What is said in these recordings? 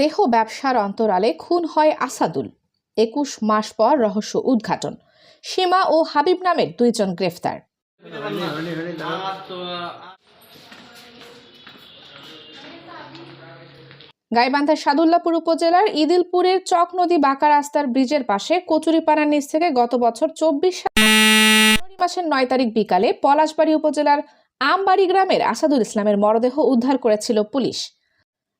দেহ ব্যবসার অন্তরালে খুন হয় আসাদুল। একুশ মাস পর রহস্য উদ্ঘাটন। সীমা ও হাবিব নামের দুইজন গ্রেফতার। গাইবান্ধার সাদুল্লাপুর উপজেলার ইদিলপুরের চক নদী বাঁকা রাস্তার ব্রিজের পাশে কচুরিপাড়ার নিচ থেকে গত বছর চব্বিশ মাসের নয় তারিখ বিকালে পলাশবাড়ী উপজেলার আমবাড়ি গ্রামের আসাদুল ইসলামের মরদেহ উদ্ধার করেছিল পুলিশ।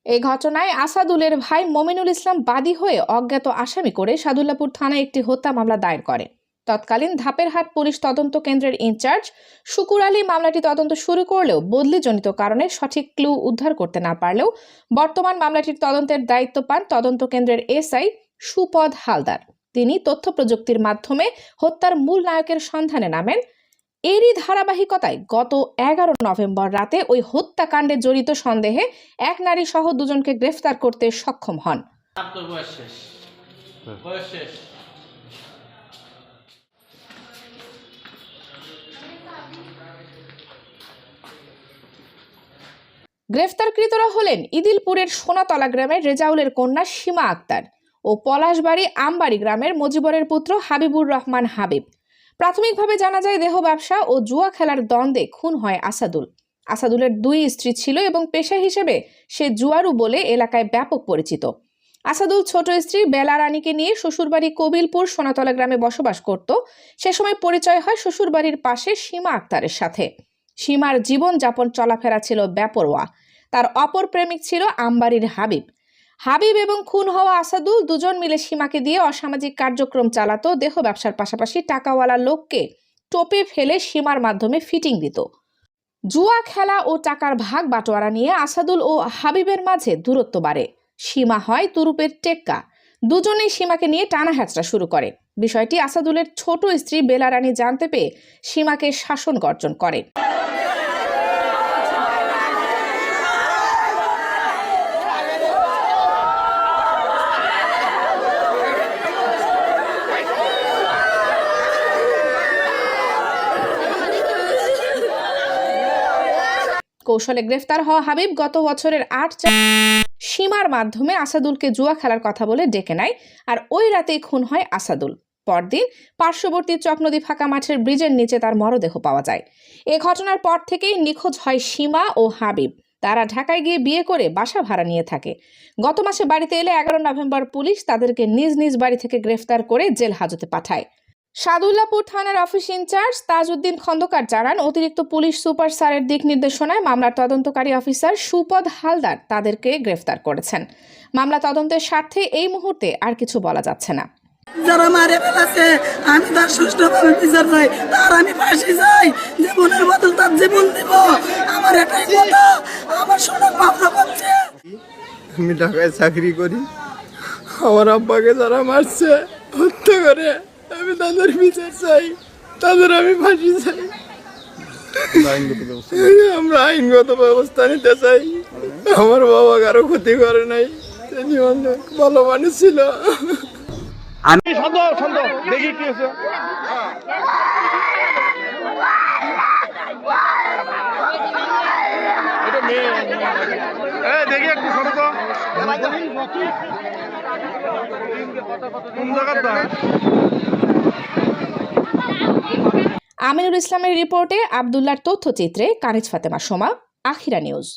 এই ঘটনায় আসাদুলের ভাই মমিনুল ইসলাম বাদী হয়ে অজ্ঞাত আসামি করে সাদুল্লাপুর থানায় একটি হত্যা মামলা দায়ের করে। তৎকালীন ধাপেরহাট পুলিশ তদন্ত কেন্দ্রের ইনচার্জ শুকুর আলী মামলাটি তদন্ত শুরু করলেও বদলিজনিত কারণে সঠিক ক্লু উদ্ধার করতে না পারলেও বর্তমান মামলাটির তদন্তের দায়িত্ব পান তদন্ত কেন্দ্রের এসআই সুপদ হালদার। তিনি তথ্য প্রযুক্তির মাধ্যমে হত্যার মূল নায়কের সন্ধানে নামেন এরই ধারাবাহিকতায় গত এগারো নভেম্বর রাতে ওই হত্যাকাণ্ডে জড়িত সন্দেহে এক নারী সহ দুজনকে গ্রেফতার করতে সক্ষম হন। শেষ। গ্রেফতারকৃতরা হলেন ইদিলপুরের সোনাতলা গ্রামের রেজাউলের কন্যা সীমা আক্তার ও পলাশবাড়ি আমবাড়ি গ্রামের মজিবরের পুত্র হাবিবুর রহমান হাবিব। প্রাথমিকভাবে জানা যায় দেহ ব্যবসা ও জুয়া খেলার দ্বন্দ্বে খুন হয় আসাদুল। আসাদুলের দুই স্ত্রী ছিল এবং পেশা হিসেবে সে জুয়ারু বলে এলাকায় ব্যাপক পরিচিত। আসাদুল ছোট স্ত্রী বেলা রানীকে নিয়ে শ্বশুরবাড়ি কবিলপুর সোনাতলা গ্রামে বসবাস করত। সে সময় পরিচয় হয় শ্বশুরবাড়ির পাশে সীমা আক্তারের সাথে। সীমার জীবনযাপন চলাফেরা ছিল ব্যাপরোয়া। তার অপর প্রেমিক ছিল আম্বারির হাবিব। হাবিব এবং খুন হওয়া আসাদুল দুজন মিলে সীমাকে দিয়ে অসামাজিক কার্যক্রম চালাতো, দেহ ব্যবসার পাশাপাশি টাকাওয়ালা লোককে টোপে ফেলে সীমার মাধ্যমে ফিটিং দিত। জুয়া, খেলা ও টাকার ভাগ বাটোয়ারা নিয়ে আসাদুল ও হাবিবের মাঝে দূরত্ব বাড়ে। সীমা হয় তুরুপের টেক্কা। দুজনেই সীমাকে নিয়ে টানা হ্যাচড়া শুরু করে। বিষয়টি আসাদুলের ছোট স্ত্রী বেলা রানী জানতে পেয়ে সীমাকে শাসন গর্জন করে। কৌশলে গ্রেফতার হওয়া হাবিব গত বছরের আট সীমার মাধ্যমে আসাদুলকে জুয়া খেলার কথা বলে ডেকে নেয়, আর ওই রাতেই খুন হয় আসাদুল। পরদিন পার্শ্ববর্তী চকনদী ফাঁকা মাঠের ব্রিজের নিচে তার মরদেহ পাওয়া যায়। এ ঘটনার পর থেকেই নিখোঁজ হয় সীমা ও হাবিব। তারা ঢাকায় গিয়ে বিয়ে করে বাসা ভাড়া নিয়ে থাকে। গত মাসে বাড়িতে এলে এগারো নভেম্বর পুলিশ তাদেরকে নিজ নিজ বাড়ি থেকে গ্রেফতার করে জেল হাজতে পাঠায়। সাদুল্লাপুর থানার অফিস ইনচার্জ তাজউদ্দিন খন্দকার জানান অতিরিক্ত পুলিশ সুপার স্যারের দিক নির্দেশনায় মামলার তদন্তকারী অফিসার সুপদ হালদার তাদেরকে গ্রেফতার করেছেন। মামলা তদন্তের স্বার্থে এই মুহূর্তে আর কিছু বলা যাচ্ছে না। যারা মারে ফেলাছে আমি তার সুষ্ঠুভাবে বিচার চাই তার আমি ফাঁসি চাই জীবনের বদল তার জীবন দিব। আমার এটাই কথা আমার শোনা ভাবনা করছে আমি ঢাকায় চাকরি করি আমার আব্বাকে যারা মারছে হত্যা করে। আমি তাদের বিচার চাই। তাদের আমি ফাঁসি চাই। আমরা আইনগত ব্যবস্থা নিতে চাই। আমার বাবা কারও ক্ষতি করে নাই। তিনি অনেক ভালো মানুষ ছিল। দেখি আমিনুল ইসলামের রিপোর্টে আবদুল্লার তথ্যচিত্রে কানিজ ফাতেমা সোমা আখিরা নিউজ।